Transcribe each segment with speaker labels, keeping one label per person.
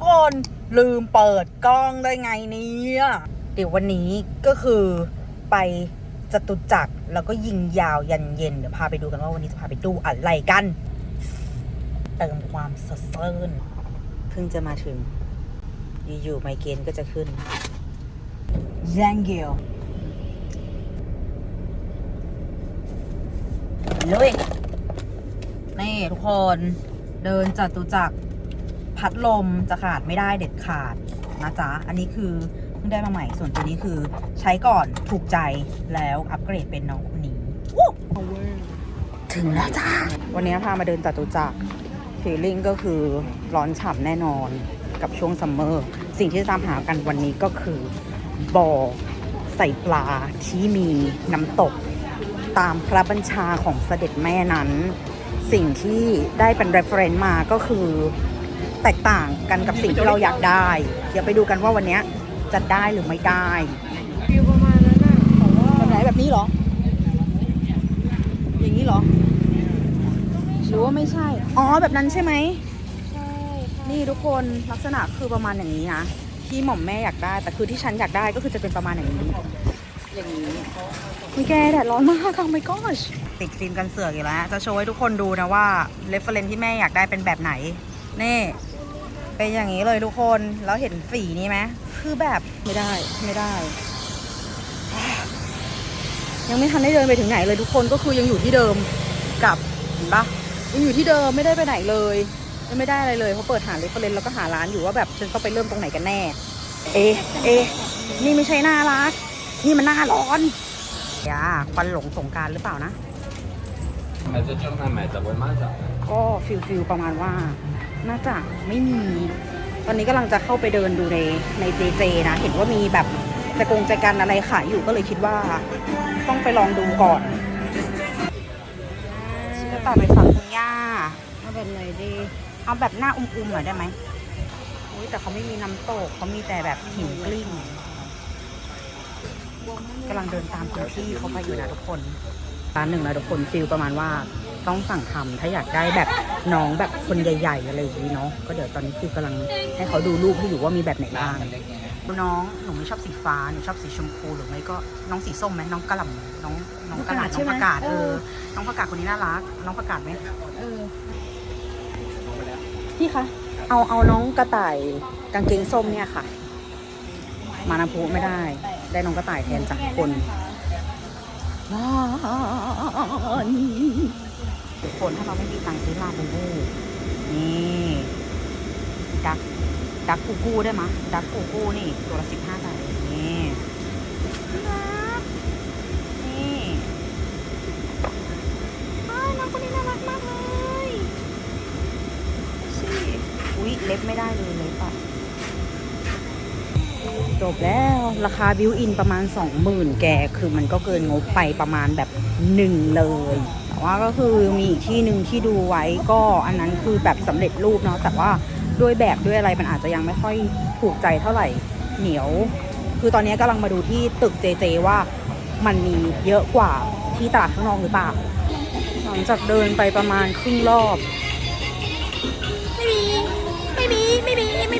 Speaker 1: ทุกคนลืมเปิดกล้องได้ไงเนี่ยเดี๋ยววันนี้ก็คือไปจตุจักรแล้วก็ยิงยาวยันเย็น เดี๋ยวพาไปดูกันว่าวันนี้จะพาไปดูอะไรกัน เติมความสดชื่นเพิ่งจะมาถึง อยู่ๆไมเกรนก็จะขึ้น Thank you เลยนี่ทุกคนเดินจตุจักร พัดลมจะขาดไม่ได้เด็ดขาดนะจ๊ะ อันนี้คือเพิ่งได้มาใหม่ ส่วนตัวนี้คือใช้ก่อนถูกใจแล้วอัปเกรดเป็นน้องคนนี้ถึงแล้วจ้า วันนี้พามาเดินจตุจักรฟีลลิ่งก็คือร้อนฉ่ำแน่นอนกับช่วงซัมเมอร์ สิ่งที่จะตามหากันวันนี้ก็คือ บ่อใส่ปลาที่มีน้ำตก ตามพระบัญชาของเสด็จแม่นั้น สิ่งที่ได้เป็น reference มาก็คือ แตกต่างกันกับสิ่งที่เราอยากได้ เดี๋ยวไปดูกันว่าวันเนี้ยจะได้หรือไม่ได้
Speaker 2: ฟิลประมาณนั้นน่ะแต่ว่า
Speaker 1: แบบไหนแบบนี้เหรอ อย่างนี้เหรอหรือว่าไม่ใช่ อ๋อแบบนั้นใช่ไหม
Speaker 2: ใช่ค่ะ
Speaker 1: นี่ทุกคนลักษณะคือประมาณอย่างนี้นะที่หม่อมแม่อยากได้ แต่คือที่ฉันอยากได้ก็คือจะเป็นประมาณอย่างนี้ อย่างนี้คุณแกแดดร้อนมากค่ะไม่ก็ติดฟิล์มกันเสือกอีกแล้ว จะโชว์ให้ทุกคนดูนะว่าเรฟเฟรนที่แม่อยากได้เป็นแบบไหน นี่ เป็นอย่างนี้เลยทุกคน แล้วเห็นสีนี้ไหมคือแบบไม่ได้ไม่ได้ ยังไม่ทันได้เดินไปถึงไหนเลยทุกคนก็คือยังอยู่ที่เดิมกับเห็นปะยังอยู่ที่เดิมไม่ได้ไปไหนเลยยังไม่ได้อะไรเลยเพราะเปิดหาเรฟเฟรนแล้วก็หาร้านอยู่ว่าแบบฉันต้องไปเริ่มตรงไหนกันแน่ เอ๊เอ๊นี่ไม่ใช่หน้าร้านนี่มันหน้าร้อนอย่าควันหลงสงการหรือเปล่านะก็ฟิลฟิลประมาณว่า น่าจะไม่มี ตอนนี้กำลังจะเข้าไปเดินดูในในเจเจนะ เห็นว่ามีแบบจะกงจะกันอะไรขายอยู่ก็เลยคิดว่า ต้องไปลองดูก่อนจะตัดไปฝั่งคุณย่า
Speaker 2: เอาแบบไหนดี
Speaker 1: เอาแบบหน้าอุ้มๆหน่อยได้ไหมอุ้ยแต่เขาไม่มีน้ำตกเขามีแต่แบบหินกลิ้งกำลังเดินตามพื้นที่เขาไปอยู่นะทุกคน ร้านหนึ่งนะทุกคนฟิลประมาณว่าต้องสั่งทำถ้าอยากได้แบบน้องแบบคนใหญ่ ๆ อะไรอย่างนี้เนาะก็เดี๋ยวตอนนี้คือกำลังให้เขาดูรูปให้อยู่ว่ามีแบบไหนบ้างน้องหนูไม่ชอบสีฟ้าหนูชอบสีชมพูหรือไม่ก็น้องสีส้มไหมน้องกระหล่ำน้องน้องกระหล่ำน้องประกาศเออน้องประกาศคนนี้น่ารัก น้องประกาศไหม
Speaker 2: เออ
Speaker 1: พี่คะเอาเอาน้องกระต่ายกางเกงส้มเนี่ยค่ะ มานาพูไม่ได้ ได้น้องกระต่ายแทนจากคน ทุกคนถ้าเราไม่มีตังค์ซื้อลาบูบูนี่ดักดักกูกูได้มดักกูกูนี่ ตัวละสิบห้าบาทนี่น่ารักนี่อ้น้องคนนี้น่ารักมากเลยสิอุ๊ยเล็บไม่ได้เลยเล็บอะ จบแล้วราคาบิวอินประมาณ 20,000 แกคือมันก็เกินงบไปประมาณแบบหนึ่งเลย แต่ว่าก็คือมีอีกที่หนึ่งที่ดูไว้ก็อันนั้นคือแบบสำเร็จรูปเนาะแต่ว่าด้วยแบบด้วยอะไรมันอาจจะยังไม่ค่อยถูกใจเท่าไหร่เหนียว คือตอนนี้กำลังมาดูที่ตึกเจเจว่ามันมีเยอะกว่าที่ตลาดข้างนอกหรือเปล่าหลังจากเดินไปประมาณครึ่งรอบ ไม่มี ไม่มี ไม่มีไม่มี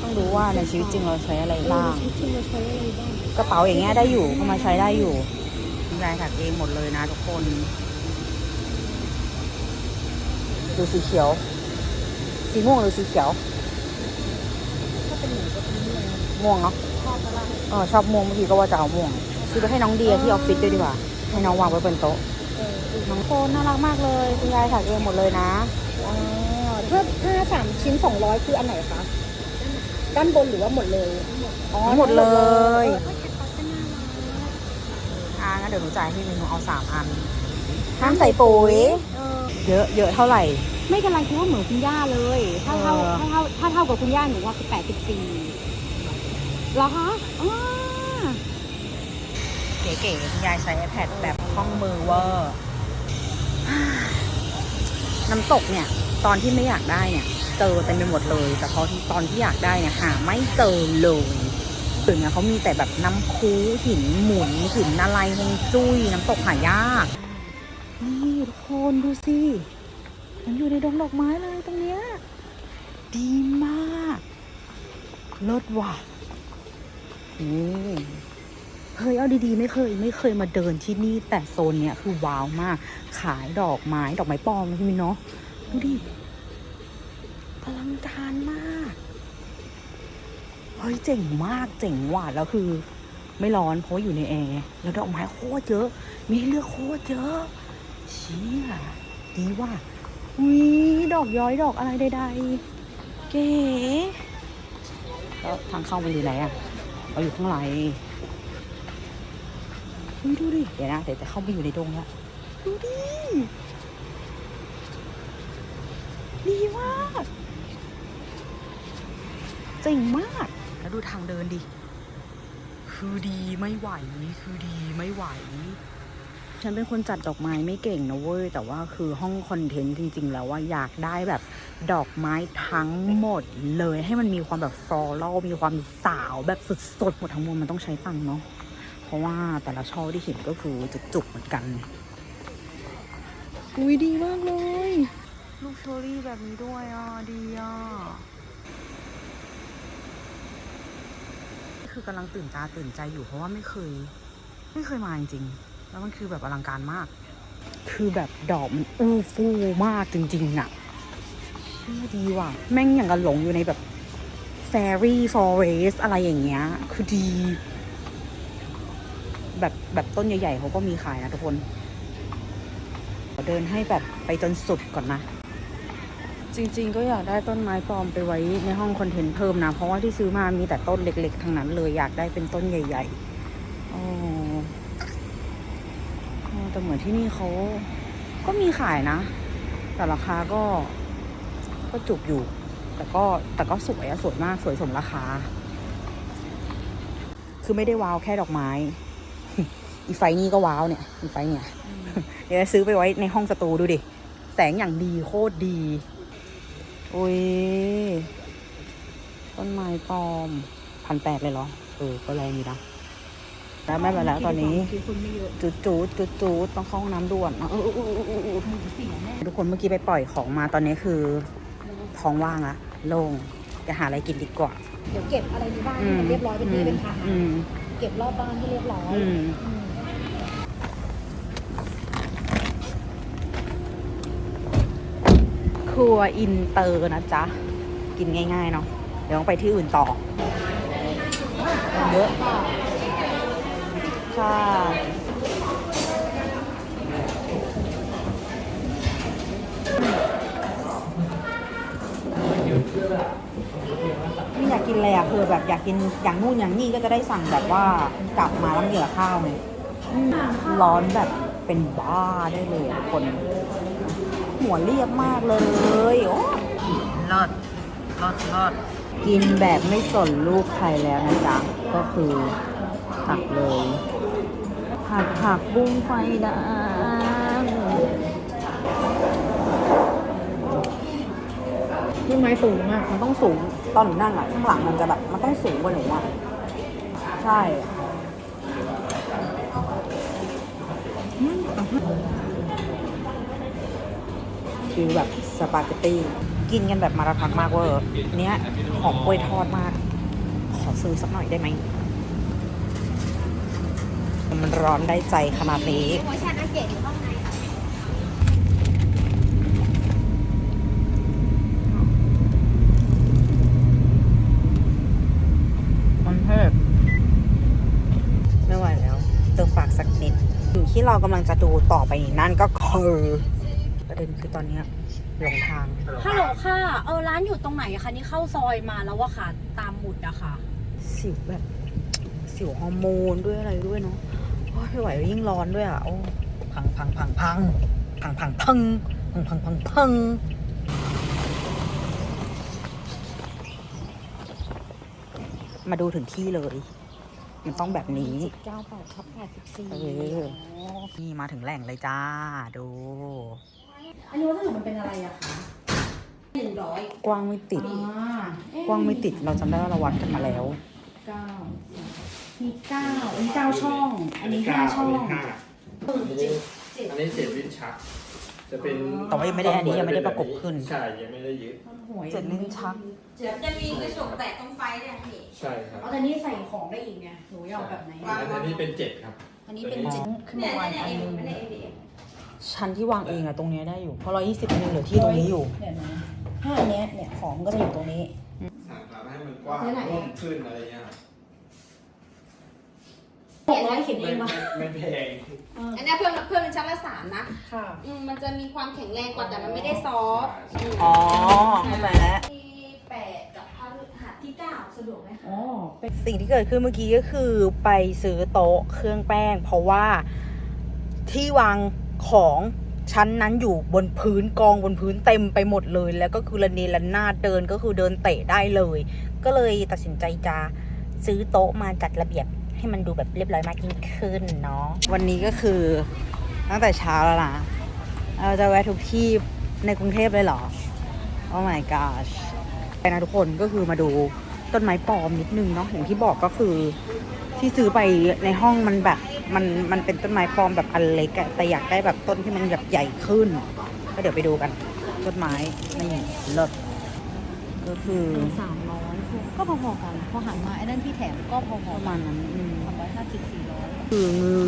Speaker 1: ต้องรู้ว่าในชีวิตจริงเราใช้อะไร
Speaker 2: เออ
Speaker 1: บ้าง
Speaker 2: ชุดที่เราใช้อะไรบ้าง
Speaker 1: กระเป๋าอย่างเงี้ยได้อยู่เข้ามาใช้ได้อยู่คุณยายถักเองหมดเลยนะทุกคน ดูสีเขียว สีม่วงหรือสีเขียว
Speaker 2: ถ้าเป็นหนูก็เป็นเรื่อง
Speaker 1: ม่วงเนาะ
Speaker 2: ชอบปะล่ะ
Speaker 1: เออชอบม่วงเมื่อกี้ก็ว่าจะเอาม่วง ซื้อไปให้น้องเดียที่ออฟฟิศด้วยดีกว่า ให้น้องวางไว้บนโต๊ะ
Speaker 2: เออดู
Speaker 1: น้องโคนน่ารักมากเลย คุณยายถักเองหมดเลยนะ
Speaker 2: อ๋อ ถ้าถ้าสามชิ้นสองร้อยคืออันไหนคะด้านบนหรือว่าหมดเลยอ๋อ
Speaker 1: หมดเลย
Speaker 2: เออแคทตัสก็น่ารัก
Speaker 1: อ่างั้นเดี๋ยวหนูจ่ายให้หนูเอาสามอันห้ามใส่ปุ๋ย
Speaker 2: เออ
Speaker 1: เยอะเยอะเท่าไหร่
Speaker 2: ไม่กำลังคิดว่าเหมือนคุณย่าเลย ถ้าเท่า
Speaker 1: เออ
Speaker 2: ถ้าเท่าถ้าเท่ากับคุณย่าหนูว่าคือแปดสิบสี่เหรอคะอ๋อ
Speaker 1: เก๋ๆคุณยายใช้ iPad แบบคล่องมือเวอร์น้ำตกเนี่ย ตอนที่ไม่อยากได้เนี่ย เจอเต็มไปหมดเลย แต่พอที่ตอนที่อยากได้เนี่ยหาไม่เจอเลยถึงเนี่ยเขามีแต่แบบน้ำคูหินหมุนหินอะไรฮงจุ้ยน้ำตกหายาก นี่ทุกคนดูสิมันอยู่ในดงดอกไม้เลยตรงเนี้ยดีมากเลิศว่ะนี่เฮ้ยเอาดีๆ ไม่เคย ไม่เคยมาเดินที่นี่แต่โซนเนี้ยคือว้าวมาก ขายดอกไม้ดอกไม้ปลอมพี่มินเนาะ ดูดิอลังการมาก เฮ้ยเจ๋งมากเจ๋งว่ะแล้วคือ ไม่ร้อนเพราะอยู่ในแอร์แล้วดอกไม้โคตรเยอะ มีให้เลือกโคตรเยอะเชี่ยดีว่ะวิดอกย้อยดอกอะไรใดๆ เก๋แล้วทางเข้ามันอยู่ไหนอะเราอยู่ข้างในดูดิ เดี๋ยวนะ เดี๋ยวจะเข้าไปอยู่ในดงแล้วดูดิ ดีมากเจ๋งมาก แล้วดูทางเดินดิ คือดีไม่ไหว คือดีไม่ไหว ฉันเป็นคนจัดดอกไม้ไม่เก่งนะเว้ย แต่ว่าคือห้องคอนเทนต์จริง ๆ แล้วว่าอยากได้แบบดอกไม้ทั้งหมดเลยให้มันมีความแบบฟลอรัลมีความสาวแบบสดๆหมดทั้งมวลมันต้องใช้ตังค์เนาะเพราะว่าแต่ละช่อที่เห็นก็คือจุกๆเหมือนกัน อุ้ยดีมากเลย ลูกเชอรี่แบบนี้ด้วยอะดีอะคือกำลังตื่นตาตื่นใจอยู่เพราะว่าไม่เคย ไม่เคยมาจริงๆแล้วมันคือแบบอลังการมาก คือแบบดอกมันอู้ฟู่มากจริงๆน่ะเชื่อดีว่ะ แม่งอย่างกับหลงอยู่ในแบบ fairy forest อะไรอย่างเงี้ย คือดี แบบแบบต้นใหญ่ๆเขาก็มีขายนะทุกคนขอเดินให้แบบไปจนสุดก่อนนะ จริงๆ ก็อยากได้ต้นไม้ปลอมไปไว้ในห้องคอนเทนต์เพิ่มนะ เพราะว่าที่ซื้อมามีแต่ต้นเล็กๆ ทั้งนั้นเลยอยากได้เป็นต้นใหญ่ๆอ๋ออ๋อแต่เหมือนที่นี่เขาก็มีขายนะ แต่ราคาก็ก็จุกอยู่ แต่ก็แต่ก็สวยอะสวยมากสวยสมราคา คือไม่ได้ว้าวแค่ดอกไม้ อีไฟนี่ก็ว้าวเนี่ย อีไฟเนี่ย เดี๋ยวจะซื้อไปไว้ในห้องสตูดูดิ แสงอย่างดีโคตรดีโอ้ย ต้นไม้ปลอมพันแปดเลยเหรอ เออ ก็แรงอยู่นะแล้วไม่เป็นไรแล้วตอนนี้
Speaker 2: คือคนไม่เยอะ
Speaker 1: จูดจูดจูดจูดต้องเข้าห้องน้ำด่วนนะเออเออเออเออเออทุกคนเมื่อกี้ไปปล่อยของมาตอนนี้คือท้องว่างละโล่งจะหาอะไรกินดีกว่า
Speaker 2: เดี๋ยวเก็บอะไรในบ้านให้มันเรียบร้อยเป็นที่เป็นทาง
Speaker 1: อืม
Speaker 2: เก็บรอบบ้านให้เรียบร้อย
Speaker 1: อืม
Speaker 2: อืม
Speaker 1: ครัวอินเตอร์นะจ๊ะ กินง่ายๆเนาะเดี๋ยวต้องไปที่อื่นต่อเยอะค่ะ ไม่อยากกินอะไรอะคือแบบอยากกินอย่างนู่นอย่างนี่ก็จะได้สั่งแบบว่ากลับมาแล้วมีกับข้าวไงร้อนแบบเป็นบ้าได้เลยคน หัวเรียบมากเลยโอ้รอดรอดรอดกินแบบไม่สนลูกใครแล้วนะจ๊ะ ก็คือผักเลย ผักผักบุ้งไฟดาง
Speaker 2: ต้นไม้สูงมาก
Speaker 1: มันต้องสูง ตอนหนูนั่งอะข้างหลังมันจะแบบ มันต้องสูงกว่าหนูอะใช่ ฟิลแบบสปาเกตตี้ กินกันแบบมาราธอนมากเวอร์เนี้ยหอมกล้วยทอดมาก ขอซื้อสักหน่อยได้ไหม มันร้อนได้ใจขนาดนี้
Speaker 2: หัวชาอาเกะอยู่ห้องไหนคะ
Speaker 1: มันเพิ่มไม่ไหวแล้วเติมปากสักนิดสิ่งที่เรากำลังจะดูต่อไปนี้นั่นก็คือ ประเด็นคือตอนเนี้ยหลงทาง
Speaker 2: ฮัลโหลค่ะ เออร้านอยู่ตรงไหนอะคะนี่เข้าซอยมาแล้วอะค่ะ ตามหมุดอะค่ะ
Speaker 1: สิวแบบสิวฮอร์โมนด้วยอะไรด้วยเนาะโอ้ยไม่ไหวยิ่งร้อนด้วยอะโอ้พังพังพังพังพังพังพังพังพังพังพังมาดูถึงที่เลย มันต้องแบบนี้
Speaker 2: เก้าแปดทับแปดสิบสี่
Speaker 1: เออ นี่มาถึงแหล่งเลยจ้า ดู
Speaker 2: อันนี้วัสดุมันเป็นอะไรอะคะหนึ่งร้อย
Speaker 1: กว้างไม่ติด
Speaker 2: อ่าก
Speaker 1: ว้างไม่ติดเราจำได้ว่าเราวัดกันมาแล้ว
Speaker 2: เก้ามีเก้าอันนี้เก้าช่อง อันนี้ห้าช่อง
Speaker 3: อันนี้เจ็ดลิ้นชัก จะเป็น
Speaker 1: แต่ว่ายังไม่ได้อันนี้ยังไม่ได้ประกบขึ้น
Speaker 3: ใช่ยังไม่ได้ยึด
Speaker 1: เจ็ดลิ้นชัก
Speaker 4: จะมีกระจกแตะตรงไฟเนี่ยพี่
Speaker 3: ใช่ครับ
Speaker 2: เอาแต่นี่ใส่ของได้อีกไงหนูอยากแบบไหน
Speaker 3: อันอันนี้เป็นเจ็ดครับ
Speaker 2: อันนี้เป็นจิต
Speaker 1: ขึ้น
Speaker 4: เนี่
Speaker 1: มายวาง
Speaker 4: เนี่ย
Speaker 1: อัน
Speaker 4: เอ
Speaker 1: นึง
Speaker 4: ไม่ได้เอเอ
Speaker 1: ชั้นที่วางเองอะตรงเนี้ยได้อยู่ เพราะร้อยยี่สิบนึงเหลือที่ตรงนี้อยู่
Speaker 2: เนี่ยนะถ้าอันเนี้ยเนี่ยของก็จะอยู่ตรงนี้
Speaker 3: สั่งปรับให้มันกว้าง
Speaker 2: ใช่ไหน
Speaker 3: โล่งขึ้นอะไรเงี้ยครับ
Speaker 2: หกร้อยเขียนเอ
Speaker 3: ไม่
Speaker 2: งปะ
Speaker 3: ไม่แพง
Speaker 4: อันเนี้ยเพิ่มเพิ่มเป็นชั้นละสามนะ
Speaker 2: ค่ะ
Speaker 4: อืมมันจะมีความแข็งแรงกว่าแต่มันไม่ได้ซอฟต์ม
Speaker 1: อ๋อเข้าใจแล้ว
Speaker 4: ที่แปดกับพฤหัสที่เก้าสะดวกไหมคะ
Speaker 2: อ๋อ เป็น
Speaker 1: สิ่งที่เกิดขึ้นเมื่อกี้ก็คือไปซื้อโต๊ะเครื่องแป้ง เพราะว่าที่วาง ของชั้นนั้นอยู่บนพื้นกองบนพื้นเต็มไปหมดเลย แล้วก็คือระเนระนาดเดินก็คือเดินเตะได้เลย ก็เลยตัดสินใจจะซื้อโต๊ะมาจัดระเบียบให้มันดูแบบเรียบร้อยมากยิ่งขึ้นเนาะวันนี้ก็คือตั้งแต่เช้าแล้วนะเราจะแวะทุกที่ในกรุงเทพเลยเหรอ โอ้ my gosh ไปนะทุกคนก็คือมาดูต้นไม้ปลอมนิดนึงเนาะอย่างที่บอกก็คือที่ซื้อไปในห้องมันแบบ มันมันเป็นต้นไม้ปลอมแบบอันเล็กอะแต่อยากได้แบบต้นที่มันแบบใหญ่ขึ้น ก็เดี๋ยวไปดูกัน ต้นไม้นี่เลิศก็คือ
Speaker 2: สามร้อยก็พอๆกัน พอหันมาไอ้นั่นที่แถมก็พอ
Speaker 1: ประ
Speaker 2: ๆ
Speaker 1: มาณนั้นอืม
Speaker 2: สามร้อยห้าสิบสี่ร้อย
Speaker 1: คือมือ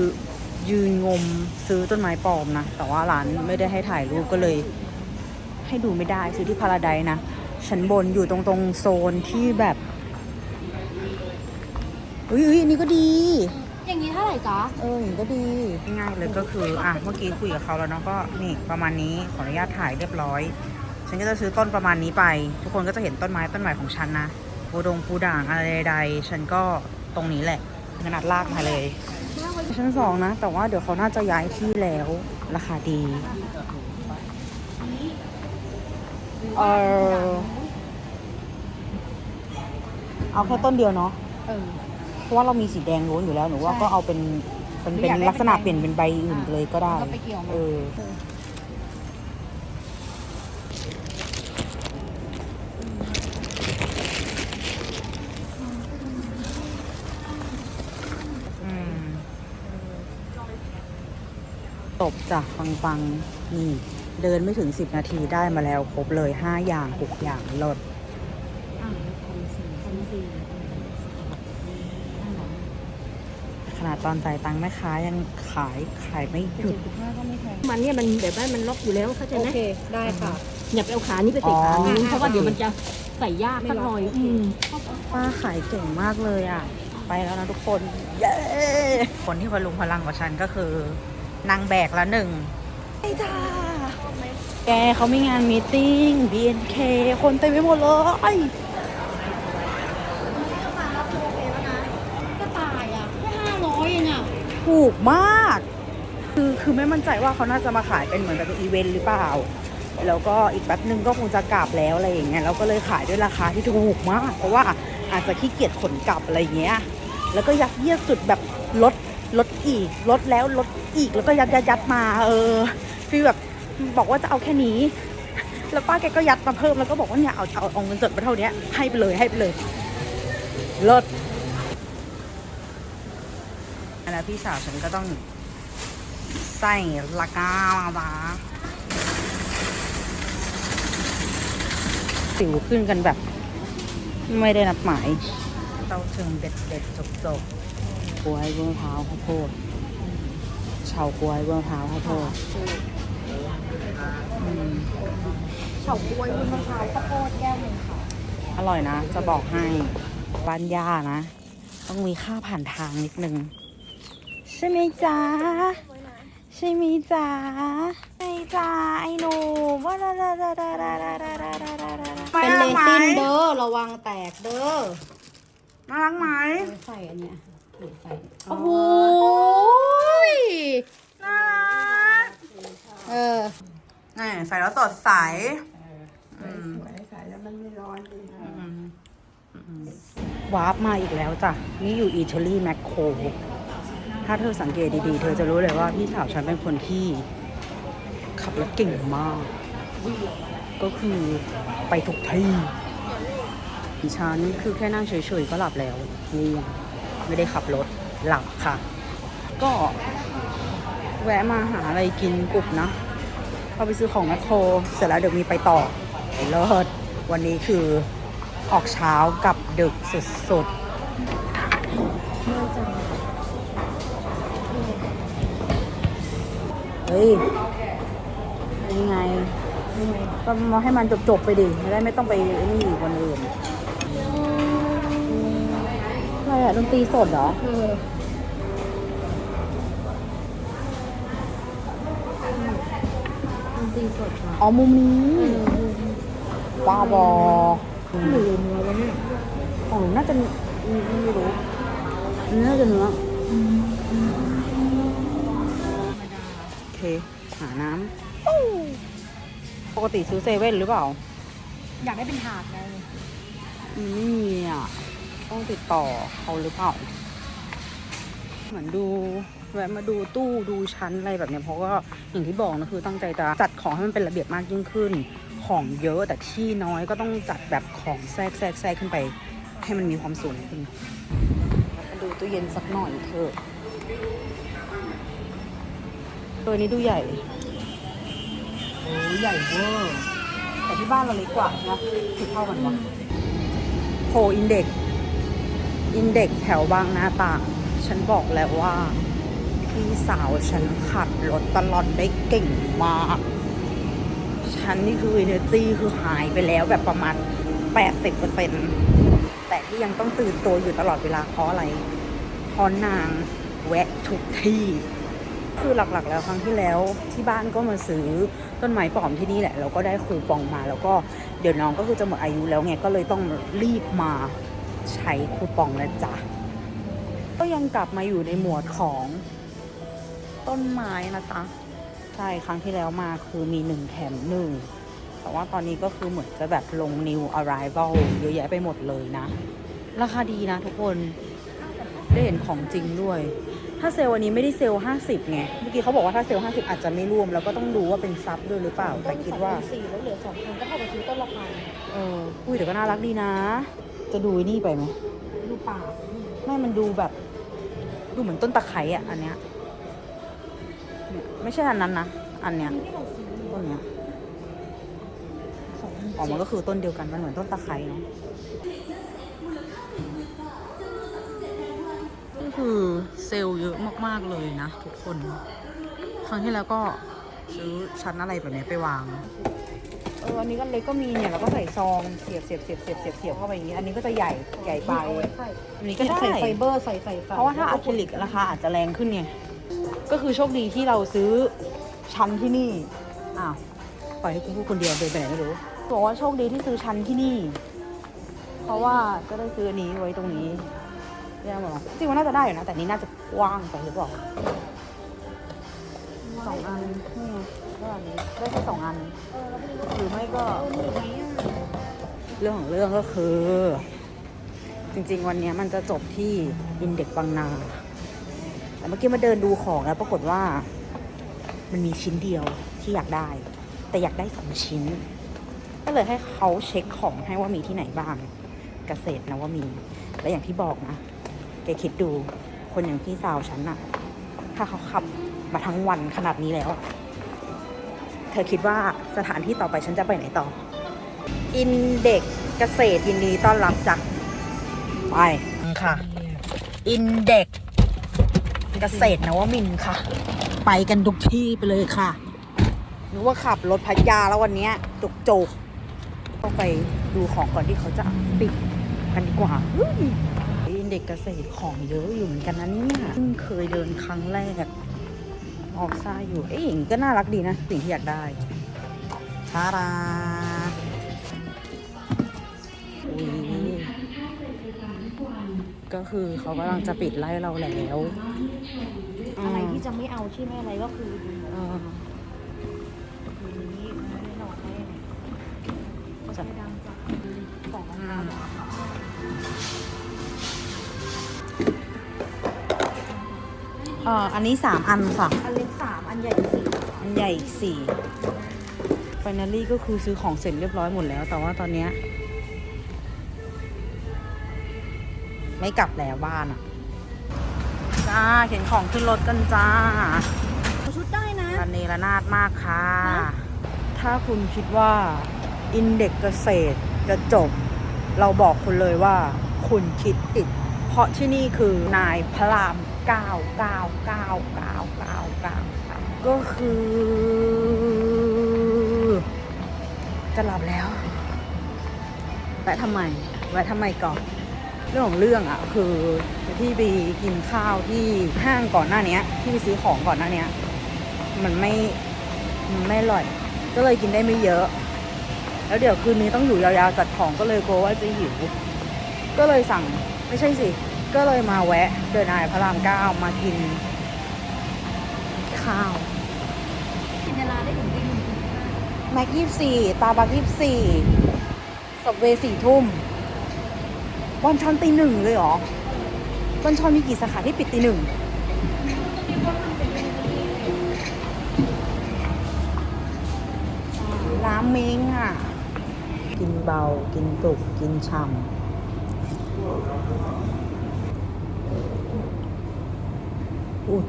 Speaker 1: ยืนงมซื้อต้นไม้ปลอมนะ แต่ว่าร้านไม่ได้ให้ถ่ายรูปก็เลย ให้ดูไม่ได้ซื้อที่พาราไดซ์นะชั้นบนอยู่ตรงตรงโซนที่แบบอุ้ยอุ้ยอันนี้ก็ดี
Speaker 2: อย่างนี้เท่าไหร่จ๊ะ
Speaker 1: เอออย่างนี้ก็ดีง่ายๆเลยก็คืออะเมื่อกี้คุยกับเขาแล้วเนาะก็นี่ประมาณนี้ขออนุญาตถ่ายเรียบร้อย ฉันก็จะซื้อต้นประมาณนี้ไป ทุกคนก็จะเห็นต้นไม้ต้นใหม่ของฉันนะปูดงปูด่างอะไรใดๆฉันก็ตรงนี้แหละขนาดลากมาเลยชั้นสองนะ แต่ว่าเดี๋ยวเขาน่าจะย้ายที่แล้ว ราคาดีเออเอาแค่ต้นเดียวเนาะ
Speaker 2: เออ
Speaker 1: เพราะว่าเรามีสีแดงล้วนอยู่แล้วหนูว่า
Speaker 2: ใช่
Speaker 1: ก็เอาเป็นเป็นเป็น
Speaker 2: อยากได้
Speaker 1: ลักษณะ
Speaker 2: เป็น
Speaker 1: เปลี่ยนเป็นใบอื่นเลยก็ได้
Speaker 2: ก็ไปเกี่ยวมา
Speaker 1: เอออืมตบจ้ะฟังๆนี่ เดินไม่ถึง 10 นาทีได้มาแล้วครบเลย 5 อย่าง 6 อย่างลด
Speaker 2: อ่าพันสี่พันสี่
Speaker 1: ขนาด ตอนจ่ายตังค์แม่ค้ายังขายขายไม่หยุด
Speaker 2: สิบห้าก็ไม่แพง
Speaker 5: มันเนี่ยมันแบบว่ามันล็อกอยู่แล้วเข้าใจ
Speaker 2: โอ
Speaker 5: ไหม
Speaker 2: เค ได้ค่ะ
Speaker 5: อย่าไปเอาขานี้ไปใส่ขานี้
Speaker 1: อ๋อ
Speaker 5: เพราะว่าเดี๋ยวมันจะใส่ยากสักหน่อยอืม
Speaker 1: ป้าขายเก่งมากเลยอะ ไปแล้วนะทุกคน เย้ คนที่พลุงพลังกว่าฉันก็คือนางแบกละหนึ่งไอ้จ้าแกเขามีงานมีตติ้ง BNK คนเต็มไปหมดเลย
Speaker 2: ก็ตายอะแค่ห้าร้อยเองอะ
Speaker 1: ถูกมาก คือคือไม่มั่นใจว่าเขาน่าจะมาขายเป็นเหมือนแบบอีเวนต์หรือเปล่า แล้วก็อีกแป๊บนึงก็คงจะกลับแล้วอะไรอย่างเงี้ยเราก็เลยขายด้วยราคาที่ถูกมาก เพราะว่าอาจจะขี้เกียจขนกลับอะไรอย่างเงี้ย แล้วก็ยัดเยียดสุดแบบลดลดอีกลดแล้วลดอีกแล้วก็ยัดยัดยัดมา เออฟีลแบบบอกว่าจะเอาแค่นี้ แล้วป้าแกก็ยัดมาเพิ่มแล้วก็บอกว่าเนี่ยเอาเอาเอาเงินสดมาเท่านี้ให้ไปเลยให้ไปเลยลด แล้วพี่สาวฉันก็ต้องใส่ละกามาบาสิวขึ้นกันแบบ ไม่ได้นัดหมาย เต้าถึงเด็ดเด็ดจบจบกล้วยเบื้องเท้าวข้าวโพดเฉากล้วยเบื้องเท้าวข้าวโพดอืม
Speaker 2: เฉาก๊วยวุ้นมะพร้าวข้าวโพดแก้วหนึ่งค่ะ
Speaker 1: อร่อยนะ จะบอกให้บ้านย่านะ ต้องมีค่าผ่านทางนิดนึง ใช่ไหมจ๊ะใช่ไหมจ๊ะใช่จ้าไอ้หนูว่าดาดาดาดาดาดาดาดาดาดาดา
Speaker 2: เป็นเลซินเด้อระวังแตกเด้อ
Speaker 1: น่ารักไหม
Speaker 2: ใส่อันเนี้ยหรือใส่
Speaker 1: โอ้โหน่ารัก
Speaker 2: เออ
Speaker 1: นี่ใส่แล้วสดใสอืมอืมวาร์ปมาอีกแล้วจ้ะ นี่อยู่อิตาลีแมคโคร ถ้าเธอสังเกตดีๆ เธอจะรู้เลยว่าพี่สาวฉันเป็นคนที่ ขับรถเก่งมาก ก็คือไปทุกที่ฉันคือแค่นั่งเฉยๆก็หลับแล้วนี่ไม่ได้ขับรถหลับค่ะ ก็แวะมาหาอะไรกินกรุบนะเข้าไปซื้อของแมคโครเสร็จแล้วเดี๋ยวมีไปต่อเลิศวันนี้คือออกเช้ากับดึกสุดๆ เฮ้ยยังไง ก็มาให้มันจบๆไปดิไม่ได้ไม่ต้องไปนี่อีกวันอื่นอะไรอะดนตรีสดเหรอ
Speaker 2: เออดนตรีสดค่ะ
Speaker 1: อ๋อมุมนี้บ้าบอ
Speaker 2: หรือเนื้อวะเนี่ย
Speaker 1: ของหนูน่าจะอืมไม่รู้น่าจะเนื้อโอ เค หาน้ำปกติซื้อเซเว่นหรือเปล่า
Speaker 2: อยากได้เป็นถาดไง
Speaker 1: อืมไม่มีอะ ต้องติดต่อเขาหรือเปล่า เหมือนดูแวะมาดูตู้ดูชั้นอะไรแบบเนี้ยเพราะว่าอย่างที่บอกนะคือตั้งใจจะจัดของให้มันเป็นระเบียบมากยิ่งขึ้น ของเยอะแต่ที่น้อยก็ต้องจัดแบบของแทรกแทรกแทรกขึ้นไป ให้มันมีความสูงขึ้นมาดูตู้เย็นสักหน่อยเถอะ ตัวนี้ดูใหญ่โอ้ยใหญ่เวอร์แต่ที่บ้านเราเล็กกว่านะถือเท่ากันวะโพอินเด็กอินเด็กแถวบางนาต่าง ฉันบอกแล้วว่า พี่สาวฉันขับรถตลอดได้เก่งมาก ฉันนี่คือเอเนอร์จีคือหายไปแล้วแบบประมาณ 80%แต่ที่ยังต้องตื่นตัวอยู่ตลอดเวลาเพราะอะไรเพราะนางแวะทุกที่ คือหลักๆ แล้วครั้งที่แล้วที่บ้านก็มาซื้อต้นไม้ปลอมที่นี่แหละแล้วก็ได้คูปองมา แล้วก็เดี๋ยวน้องก็คือจะหมดอายุแล้วไงก็เลยต้องรีบมาใช้คูปองนะจ๊ะก็ยังกลับมาอยู่ในหมวดของต้นไม้นะจ๊ะใช่ครั้งที่แล้วมาคือมีหนึ่งแถมหนึ่งแต่ว่าตอนนี้ก็คือเหมือนจะแบบลง new arrival เยอะแยะไปหมดเลยนะ ราคาดีนะทุกคนได้เห็นของจริงด้วย ถ้าเซลล์วันนี้ไม่ได้เซลล์50ไง เมื่อกี้เขาบอกว่าถ้าเซลล์50อาจจะไม่รวม แล้วก็ต้องดูว่าเป็นซับด้วยหรือเปล่า แต่คิดว่า
Speaker 2: ต้นสี่แล้วเหลือสองคนก็เท่ากับซื้อต้นละพัน
Speaker 1: เอออุ้ยแต่ก็น่ารักดีนะ จะดูไอ้นี่ไปไหม
Speaker 2: ดูป่า
Speaker 1: ไม่มันดูแบบ ดูเหมือนต้นตะไคร้อะ อันเนี้ยเนี่ยไม่ใช่อันนั้นนะ อันเนี้ย
Speaker 2: ที่เราซื้อ
Speaker 1: ต้นเนี้ย
Speaker 2: สองพัน
Speaker 1: อ๋อมันก็คือต้นเดียวกัน มันเหมือนต้นตะไคร้เนาะ นี่คือเซลล์เยอะมากๆเลยนะทุกคน ครั้งที่แล้วก็ซื้อชั้นอะไรแบบนี้ไปวางเอออันนี้ก็เล็กก็มีเนี่ยแล้วก็ใส่ซองเสียบเสียบเสียบเสียบเสียบเสียบเข้าไปอย่างนี้ อันนี้ก็จะใหญ่ใหญ่ไป
Speaker 2: อั
Speaker 1: นนี้ก็ได้
Speaker 2: ใส่ไฟเบอร์ใส่ใส่
Speaker 1: เพราะว่าถ้าอะคริลิกราคาอาจจะแรงขึ้นไงก็คือโชคดีที่เราซื้อชั้นที่นี่อ้าวปล่อยให้กูพูดคนเดียวเดินไปไหนไม่รู้บอกว่าโชคดีที่ซื้อชั้นที่นี่ เพราะว่าจะได้ซื้ออันนี้ไว้ตรงนี้ เรียกว่าจริงๆมันน่าจะได้อยู่นะ แต่นี้น่าจะกว้างไปหรือเปล่าสองอันนี่ไงก็อันนี้ได้แค่สองอัน หรือไม่ก็ เรื่องของเรื่องก็คือ จริง ๆ วันนี้มันจะจบที่อินเด็กบางนา แต่เมื่อกี้มาเดินดูของแล้วปรากฏว่า มันมีชิ้นเดียวที่อยากได้ แต่อยากได้สองชิ้น ก็เลยให้เขาเช็คของให้ว่ามีที่ไหนบ้างเกษตรนะว่ามี และอย่างที่บอกนะ กคิดดู คนอย่างพี่สาวฉันอะถ้าเขาขับมาทั้งวันขนาดนี้แล้ว เธอคิดว่าสถานที่ต่อไปฉันจะไปไหนต่อ อินเด็กเกษตรยินดีต้อนรับจ้ะไปค่ะ อินเด็กเกษตรนวมินค่ะ ไปกันทุกที่ไปเลยค่ะนึกว่าขับรถพัทยาแล้ววันนี้จุกจกๆต้องไปดูของก่อนที่เขาจะปิดกันดีกว่า เฮ้ยอินเด็กเกษตรของเยอะอยู่เหมือนกันนะเนี่ยเพิ่งเคยเดินครั้งแรกออกซ่าอยู่ เอ๊ะอย่างนี้ก็น่ารักดีนะ สิ่งที่อยากได้ทาราอุ๊ยก็คือเขากำลังจะปิดไล่เราแล้ว
Speaker 2: อะไรที่จะไม่เอาที่ไม่อะไรก็คือดูหมด
Speaker 1: เออ
Speaker 2: ดูนี้ไม่ได้หลอกให้ก็จะดังจากของ องเท้าเหรอ
Speaker 1: เอ่ออันนี้สามอันค่ะ
Speaker 2: อันเล็กสามอันใหญ่สี่
Speaker 1: อันใหญ่อีกสี่ฟ i น a ลี่ก็คือซื้อของเสร็จเรียบร้อยหมดแล้ว แต่ว่าตอนเนี้ยไม่กลับแล้วบ้านอะจ้าเข็นของขึ้นรถกันจ้า
Speaker 2: ช
Speaker 1: ระเนระนาดมากค่ะถ้าคุณคิดว่าอินเด็กเกษตรจะจบ เราบอกคุณเลยว่า คุณคิดผิด เพราะที่นี่คือนายพระราม 9 9 9 9 9 9 9ก็คือ จะหลับแล้วแวะทำไมแวะทำไมก่อนเรื่องของเรื่องอะคือที่ไปกินข้าวที่ห้างก่อนหน้าเนี้ยที่ไปซื้อของก่อนหน้าเนี้ยมันไม่มันไม่อร่อย ก็เลยกินได้ไม่เยอะ แล้วเดี๋ยวคืนนี้ต้องอยู่ยาวๆจัดของก็เลยกลัวว่าจะหิว ก็เลยสั่งไม่ใช่สิ ก็เลยมาแวะเดินนายพระรามเก้ามากิน ข้าว
Speaker 2: กินเวลาได้ถึงตีหนึ่ง
Speaker 1: แม็กยี่สี่ตาบักยี่สี่สับเวสี่ทุ่มบอลชอนตีหนึ่งเลยเหรอบอลชอนมีกี่สาขาที่ปิดตีหนึ่งร้ามเม้งอะ กินเบา กินกรุบกินฉ่ำ อุ้ย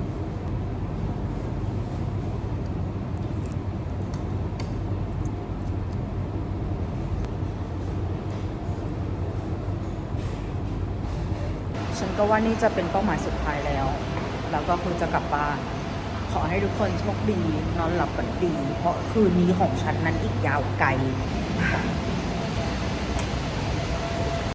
Speaker 1: ฉันก็ว่านี่จะเป็นเป้าหมายสุดท้ายแล้ว แล้วก็คือจะกลับบ้าน ขอให้ทุกคนโชคดี นอนหลับกันดี เพราะคืนนี้ของฉันนั้นอีกยาวไกล